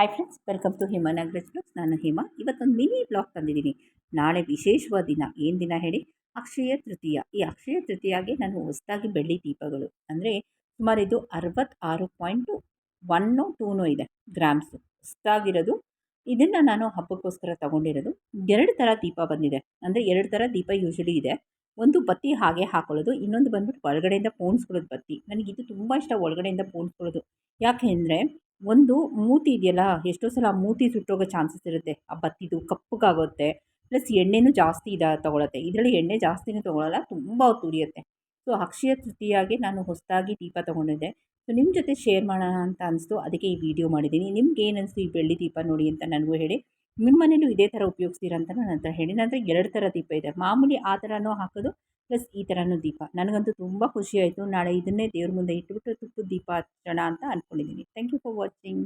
Hi friends welcome to Hema Nagaraj blogs ನಾನು ಹೇಮಾ. ಇವತ್ತೊಂದು mini blog ತಂದಿದ್ದೀನಿ. ನಾಳೆ ವಿಶೇಷವಾದ ದಿನ. ಏನು ದಿನ ಹೇಳಿ? ಅಕ್ಷಯ ತೃತೀಯ. ಈ ಅಕ್ಷಯ ತೃತೀಯಾಗೆ ನಾನು ಹೊಸದಾಗಿ ಬೆಳ್ಳಿ ದೀಪಗಳು. ಅಂದರೆ ಸುಮಾರು ಇದು ಅರವತ್ತಾರು ಪಾಯಿಂಟು ಒನ್ನು ಟೂನು ಇದೆ ಗ್ರಾಮ್ಸು ಹೊಸದಾಗಿರೋದು. ಇದನ್ನು ನಾನು ಹಬ್ಬಕ್ಕೋಸ್ಕರ ತಗೊಂಡಿರೋದು. ಎರಡು ಥರ ದೀಪ ಬಂದಿದೆ. ಅಂದರೆ ಎರಡು ಥರ ದೀಪ ಯೂಶಲಿ ಇದೆ. ಒಂದು ಬತ್ತಿ ಹಾಗೆ ಹಾಕೊಳ್ಳೋದು. ಇನ್ನೊಂದು ಬಂದ್ಬಿಟ್ಟು ಒಳಗಡೆಯಿಂದ ಪೋಣಿಸ್ಕೊಳ್ಳೋದು ಬತ್ತಿ. ನನಗಿದು ತುಂಬ ಇಷ್ಟ ಒಳಗಡೆಯಿಂದ ಪೋಣಿಸ್ಕೊಳ್ಳೋದು ಯಾಕೆ ಅಂದರೆ ಒಂದು ಮೂತಿ ಇದೆಯಲ್ಲ, ಎಷ್ಟೋ ಸಲ ಆ ಮೂತಿ ಸುಟ್ಟೋಗೋ ಚಾನ್ಸಸ್ ಇರುತ್ತೆ. ಆ ಬತ್ತಿದು ಕಪ್ಪಗಾಗುತ್ತೆ, ಪ್ಲಸ್ ಎಣ್ಣೆನೂ ಜಾಸ್ತಿ ಇದು, ತೊಗೊಳತ್ತೆ. ಇದರಲ್ಲಿ ಎಣ್ಣೆ ಜಾಸ್ತಿನೂ ತೊಗೊಳಲ್ಲ, ತುಂಬ ತುರಿಯುತ್ತೆ. ಸೊ, ಅಕ್ಷಯ ತೃತೀಯಾಗೆ ನಾನು ಹೊಸದಾಗಿ ದೀಪ ತೊಗೊಂಡಿದ್ದೆ. ಸೊ ನಿಮ್ಮ ಜೊತೆ ಶೇರ್ ಮಾಡೋಣ ಅಂತ ಅನಿಸ್ತು. ಅದಕ್ಕೆ ಈ ವಿಡಿಯೋ ಮಾಡಿದ್ದೀನಿ. ನಿಮ್ಗೆ ಏನು ಅನಿಸ್ತು ಈ ಬೆಳ್ಳಿ ದೀಪ ನೋಡಿ ಅಂತ ನನಗೂ ಹೇಳಿ. ನಿಮ್ಮ ಮನೇಲೂ ಇದೇ ಥರ ಉಪಯೋಗಿಸ್ತೀರ ಅಂತ ನನ್ನ ಹೇಳಿ. ನನ್ನ ಹತ್ರ ಎರಡು ಥರ ದೀಪ ಇದೆ. ಮಾಮೂಲಿ ಆ ಥರನೂ ಹಾಕೋದು ಪ್ಲಸ್ ಈ ಥರನೂ ದೀಪ. ನನಗಂತೂ ತುಂಬ ಖುಷಿಯಾಯಿತು. ನಾಳೆ ಇದನ್ನೇ ದೇವ್ರ ಮುಂದೆ ಇಟ್ಬಿಟ್ಟು ತುಪ್ಪದ ದೀಪ ಹಚ್ಚೋಣ ಅಂತ ಅಂದ್ಕೊಂಡಿದ್ದೀನಿ ಥ್ಯಾಂಕ್ ಯು ಫಾರ್ ವಾಚಿಂಗ್